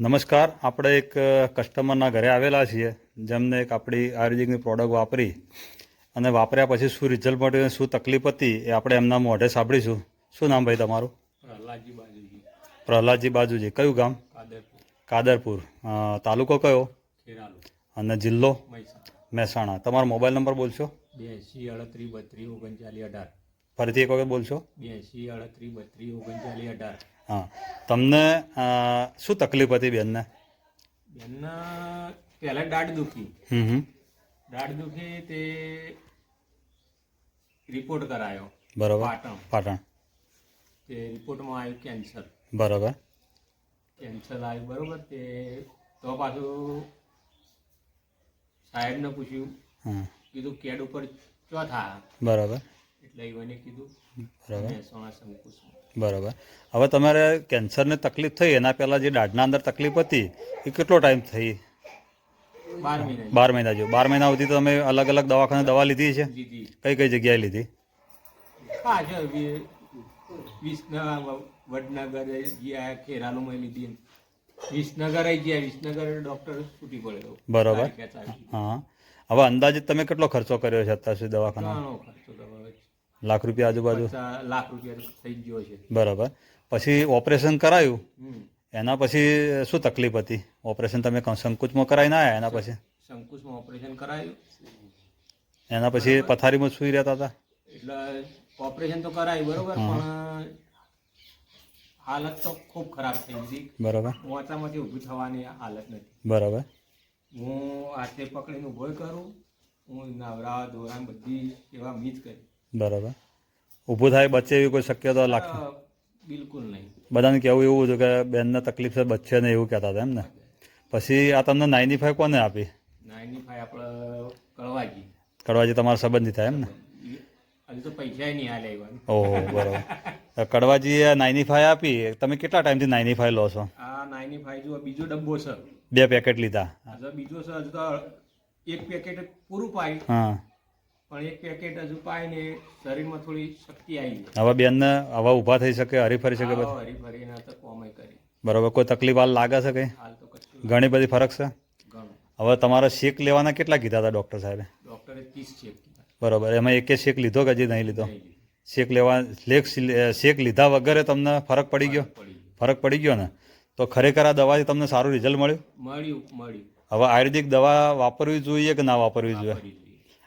નમસ્કાર. આપણે એક કસ્ટમરના ઘરે આવેલા છીએ જેમને એક આપણી આયુર્વેદિકની પ્રોડક્ટ વાપરી અને વાપર્યા પછી શું રિઝલ્ટ મળ્યું અને શું તકલીફ હતી એ આપણે એમના મોઢે સાંભળીશું. શું નામ ભાઈ તમારું? પ્રહલાદજી બાજુજી. પ્રહલાદજી બાજુજી. કયું ગામ? કાદરપુર. તાલુકો કયો? અને જિલ્લો? મહેસાણા. મહેસાણા. તમારો મોબાઈલ નંબર બોલશો? બ્યાસી અડત્રીસ બત્રીસ ઓગણચાલીસ અઢાર. ફરીથી એક વખત બોલશો? બ્યાસી અડત્રીસ બત્રીસ ઓગણચાલીસ અઢાર. હા. તમને શું તકલીફ હતી બેનને? બેનના પહેલાં દાઢ દુખી. હમ હમ. દાઢ દુખી તે રિપોર્ટ કરાયો. બરાબર. પાટણ. પાટણ. તે રિપોર્ટમાં આવ્યું કેન્સર. બરાબર. કેન્સર આવ્યું બરોબર. તે તો પાછું સાહેબને પૂછ્યું. હા કીધું કેડ ઉપર બરાબર એટલે બરાબર. બરાબર. હવે તમારે કેન્સરની તકલીફ થઈ એના પહેલાં જે દાઢના અંદર તકલીફ હતી એ કેટલો ટાઈમ થઈ? બાર મહિના જો બાર મહિના સુધી તમે અલગ અલગ દવાખાને દવા લીધી છે? કઈ કઈ જગ્યાએ લીધી? વડનગર ગયા ખેરાલુમાં લીધી વિસનગર ગયા. વિસનગર ડોક્ટર છૂટી પડેલો બરોબર. હા. હવે અંદાજે તમે કેટલો ખર્ચો કર્યો છે અત્યાર સુધી દવાખાના લાખ રૂપિયા આજુબાજુ? લાખ રૂપિયા થઈ ગયો છે બરાબર. પછી ઓપરેશન કરાયું. એના પછી શું તકલીફ હતી? ઓપરેશન તમે સંકુચમાં કરાવી ના આવ્યા એના પછી? સંકુચમાં ઓપરેશન કરાયું. એના પછી પથારીમાં સુઈ રહેતા હતા? એટલે ઓપરેશન તો કરાયું બરોબર પણ હાલત તો ખૂબ ખરાબ થઈ ગઈ બરાબર. મોચામાંથી ઊભી થવાની હાલત નથી. બરાબર. હું હાથે પકડીને ઊભો કરું હું નવરા દોરા બધી એવા મીજ કરી. બરાબર. ઊભું થાય બચે એવી કોઈ શક્યતા લાગતી? બિલકુલ નહીં. બધાને કહેવું એવું હતું કે બેનને તકલીફ છે બચ્ચે ને એવું કહેતા હતા એમ ને? પછી આ તમને નાઇન્ટી ફાઈવ કોને આપી? નાઇન્ટી ફાઈવ આપણે કળવાજી કડવાજી તમારા સંબંધી થાય એમ ને? હજુ તો પૈસા નહીં હાલે ઓહો બરાબર. કડવાજીએ નાઇન્ટી ફાઈવ આપી. તમે કેટલા ટાઈમથી નાઇન્ટી ફાઈવ લો છો? આ નાઇન્ટી ફાઈવ જો બીજો ડબ્બો છે. બે પેકેટ લીધા. બીજો છે હજુ તો એક પેકેટ પૂરું પાય હા. પણ એક પેકેટ હજુ પાય ને શરીરમાં થોડી શક્તિ આવી હવે બેનને હવા ઊભા થઈ શકે હરીફરી શકે બધું? હરીફરી ના તો કોમે કરી. બરાબર કોઈ તકલીફ હાલ લાગે છે કઈ? હાલ તો કશું ઘણી બધી ફરક છે? હવે તમારે શેક લેવાના કેટલા કીધા હતા ડૉક્ટર સાહેબે? ડૉક્ટરે ત્રીસ શેક બરાબર એમાં એકે શેક લીધો કે હજી નહીં લીધો? શેક લેવા લેક શેક લીધા વગરે તમને ફરક પડી ગયો? ફરક પડી ગયો ને? તો ખરેખર આ દવાથી તમને સારું રિઝલ્ટ મળ્યું? મળ્યું મળ્યું. હવે આયુર્વેદિક દવા વાપરવી જોઈએ કે ના વાપરવી જોઈએ.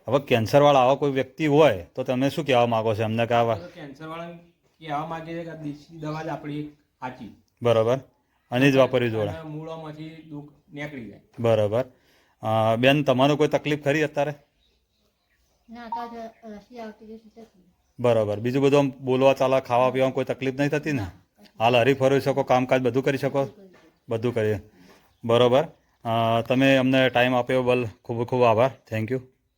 હવે કેન્સરવાળા આવા કોઈ વ્યક્તિ હોય તો તમે શું કહેવા માગો છો? એમને કે આવા કેન્સરવાળા કહેવા માગે છે કે દેશી દવા જ આપણી સાચી. બરાબર. અને જ વાપરવી જોડે. મૂળોમાંથી દુઃખ નીકળી જાય. બરાબર. બેન તમારું કોઈ તકલીફ ખરી અત્યારે? બરાબર. બીજું બધું આમ બોલવા ચાલવા ખાવા પીવામાં કોઈ તકલીફ નહીં થતી ને? હાલ હરી ફરી શકો કામકાજ બધું કરી શકો? બધું કરીએ. બરાબર. તમે અમને ટાઈમ આપ્યો બલ ખૂબ ખૂબ આભાર. Thank you.